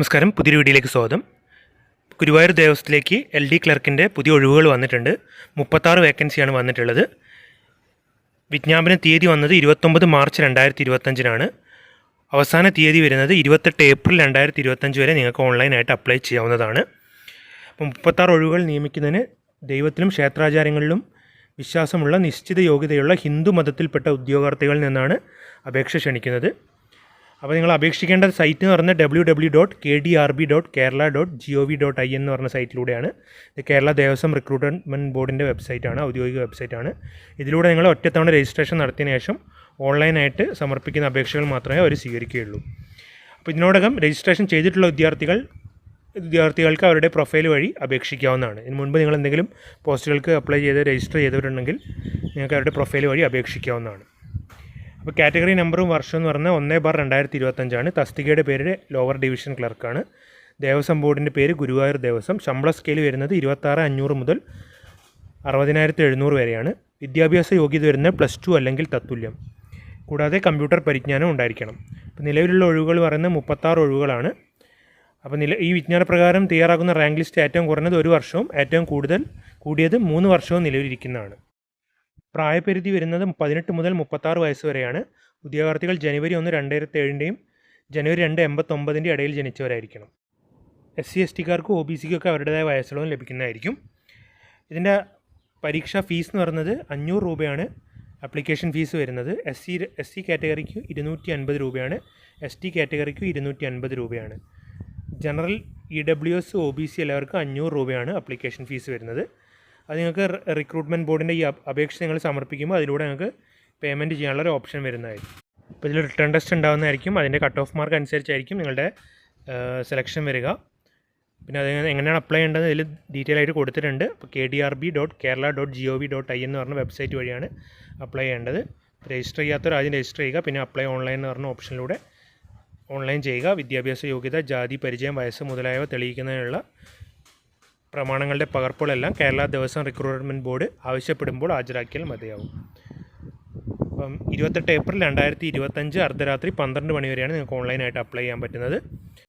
നമസ്കാരം പുതിയൊരു വീഡിയോയിലേക്ക് സ്വാഗതം. ഗുരുവായൂർ ദേവസ്ഥത്തിലേക്ക് എൽ ഡി ക്ലർക്കിന്റെ പുതിയ ഒഴിവുകൾ വന്നിട്ടുണ്ട്. മുപ്പത്താറ് വേക്കൻസിയാണ് വന്നിട്ടുള്ളത്. വിജ്ഞാപന തീയതി വന്നത് ഇരുപത്തൊമ്പത് മാർച്ച് രണ്ടായിരത്തി ഇരുപത്തഞ്ചിനാണ് അവസാന തീയതി വരുന്നത് ഇരുപത്തെട്ട് ഏപ്രിൽ രണ്ടായിരത്തി ഇരുപത്തഞ്ച് വരെ നിങ്ങൾക്ക് ഓൺലൈനായിട്ട് അപ്ലൈ ചെയ്യാവുന്നതാണ്. അപ്പം മുപ്പത്താറ് ഒഴിവുകൾ നിയമിക്കുന്നതിന് ദൈവത്തിലും ക്ഷേത്രാചാരങ്ങളിലും വിശ്വാസമുള്ള നിശ്ചിത യോഗ്യതയുള്ള ഹിന്ദു മതത്തിൽപ്പെട്ട ഉദ്യോഗാർത്ഥികളിൽ നിന്നാണ് അപേക്ഷ ക്ഷണിക്കുന്നത്. അപ്പോൾ നിങ്ങൾ അപേക്ഷിക്കേണ്ട സൈറ്റ് എന്ന് പറഞ്ഞാൽ W W dot K D R B dot Kerala dot G O V dot I എന്ന് പറഞ്ഞ സൈറ്റിലൂടെയാണ് ഇത് കേരള ദേവസ്വം റിക്രൂട്ട്മെന്റ് ബോർഡിന്റെ വെബ്സൈറ്റാണ് ഔദ്യോഗിക വെബ്സൈറ്റാണ് ഇതിലൂടെ നിങ്ങൾ ഒറ്റത്തവണ രജിസ്ട്രേഷൻ നടത്തിയതിന് ശേഷം ഓൺലൈനായിട്ട് സമർപ്പിക്കുന്ന അപേക്ഷകൾ മാത്രമേ അവർ സ്വീകരിക്കുകയുള്ളൂ. അപ്പോൾ ഇതിനോടകം രജിസ്ട്രേഷൻ ചെയ്തിട്ടുള്ള വിദ്യാർത്ഥികൾ വിദ്യാർത്ഥികൾക്ക് അവരുടെ പ്രൊഫൈൽ വഴി അപേക്ഷിക്കാവുന്നതാണ്. ഇതിന് മുൻപ് നിങ്ങൾ എന്തെങ്കിലും പോസ്റ്റുകൾക്ക് അപ്ലൈ ചെയ്ത് രജിസ്റ്റർ ചെയ്തിട്ടുണ്ടെങ്കിൽ നിങ്ങൾക്ക് അവരുടെ പ്രൊഫൈൽ വഴി അപേക്ഷിക്കാവുന്നതാണ്. അപ്പോൾ കാറ്റഗറി നമ്പറും വർഷം എന്ന് പറഞ്ഞാൽ ഒന്ന് ബാർ രണ്ടായിരത്തി ഇരുപത്തഞ്ചാണ് തസ്തികയുടെ പേര് ലോവർ ഡിവിഷൻ ക്ലർക്കാണ്. ദേവസ്വം ബോർഡിന്റെ പേര് ഗുരുവായൂർ ദേവസ്വം. ശമ്പള സ്കെയിൽ വരുന്നത് ഇരുപത്താറ് അഞ്ഞൂറ് മുതൽ അറുപതിനായിരത്തി എഴുന്നൂറ് വരെയാണ്. വിദ്യാഭ്യാസ യോഗ്യത വരുന്നത് പ്ലസ് ടു അല്ലെങ്കിൽ തത്തുല്യം. കൂടാതെ കമ്പ്യൂട്ടർ പരിജ്ഞാനം ഉണ്ടായിരിക്കണം. അപ്പോൾ നിലവിലുള്ള ഒഴിവുകൾ പറയുന്നത് മുപ്പത്താറ് ഒഴിവുകളാണ്. അപ്പോൾ നില ഈ വിജ്ഞാനപ്രകാരം തയ്യാറാക്കുന്ന റാങ്ക് ലിസ്റ്റ് ഏറ്റവും കുറഞ്ഞത് ഒരു വർഷവും ഏറ്റവും കൂടുതൽ കൂടിയത് മൂന്ന് വർഷവും നിലവിലിരിക്കുന്നതാണ് പ്രായപരിധി വരുന്നത് പതിനെട്ട് മുതൽ മുപ്പത്താറ് വയസ്സ് വരെയാണ്. ഉദ്യോഗാർത്ഥികൾ ജനുവരി ഒന്ന് രണ്ടായിരത്തി ഏഴിന്റെയും ജനുവരി രണ്ട് എൺപത്തൊമ്പതിന്റെ ഇടയിൽ ജനിച്ചവരായിരിക്കണം. എസ് സി എസ് ടിക്കാർക്കും ഒ ബി സിക്കൊക്കെ അവരുടേതായ വയസ്സുകളും ലഭിക്കുന്നതായിരിക്കും. ഇതിന്റെ പരീക്ഷാ ഫീസ് എന്ന് പറയുന്നത് അഞ്ഞൂറ് രൂപയാണ്. അപ്ലിക്കേഷൻ ഫീസ് വരുന്നത് എസ് സി എസ് സി കാറ്റഗറിക്ക് ഇരുന്നൂറ്റി അൻപത് രൂപയാണ്. എസ് ടി കാറ്റഗറിക്ക് ഇരുന്നൂറ്റി അൻപത് രൂപയാണ്. General E W S O B C എല്ലാവർക്കും അഞ്ഞൂറ് രൂപയാണ് അപ്ലിക്കേഷൻ ഫീസ് വരുന്നത്. അത് നിങ്ങൾക്ക് റിക്രൂട്ട്മെന്റ് ബോർഡിന്റെ ഈ അപ്- അപേക്ഷ നിങ്ങൾ സമർപ്പിക്കുമ്പോൾ അതിലൂടെ നിങ്ങൾക്ക് പേയ്മെന്റ് ചെയ്യാനുള്ള ഒരു ഓപ്ഷൻ വരുന്നതായിരിക്കും. അപ്പോൾ ഇതിൽ റിട്ടേൺ ടെസ്റ്റ് ഉണ്ടാകുന്നതായിരിക്കും അതിന്റെ കട്ട് ഓഫ് മാർക്ക് അനുസരിച്ചായിരിക്കും നിങ്ങളുടെ സെലക്ഷൻ വരിക. പിന്നെ അത് എങ്ങനെയാണ് അപ്ലൈ ചെയ്യേണ്ടത് ഇതിൽ ഡീറ്റെയിൽ ആയിട്ട് കൊടുത്തിട്ടുണ്ട്. അപ്പോൾ K D R B dot Kerala dot G O V dot I എന്ന് പറഞ്ഞ വെബ്സൈറ്റ് വഴിയാണ് അപ്ലൈ ചെയ്യേണ്ടത്. രജിസ്റ്റർ ചെയ്യാത്തവർ ആദ്യം രജിസ്റ്റർ ചെയ്യുക പിന്നെ അപ്ലൈ ഓൺലൈൻ എന്ന് പറഞ്ഞ ഓപ്ഷനിലൂടെ ഓൺലൈൻ ചെയ്യുക. വിദ്യാഭ്യാസ യോഗ്യത ജാതി പരിചയം വയസ്സ് മുതലായവ തെളിയിക്കുന്നതിനുള്ള പ്രമാണങ്ങളുടെ പകർപ്പുകളെല്ലാം കേരള ദേവസ്വം റിക്രൂട്ട്മെന്റ് ബോർഡ് ആവശ്യപ്പെടുമ്പോൾ ഹാജരാക്കിയാൽ മതിയാവും. അപ്പം ഇരുപത്തെട്ട് ഏപ്രിൽ രണ്ടായിരത്തി ഇരുപത്തഞ്ച് അർദ്ധരാത്രി പന്ത്രണ്ട് മണിവരെയാണ് നിങ്ങൾക്ക് ഓൺലൈനായിട്ട് അപ്ലൈ ചെയ്യാൻ പറ്റുന്നത്.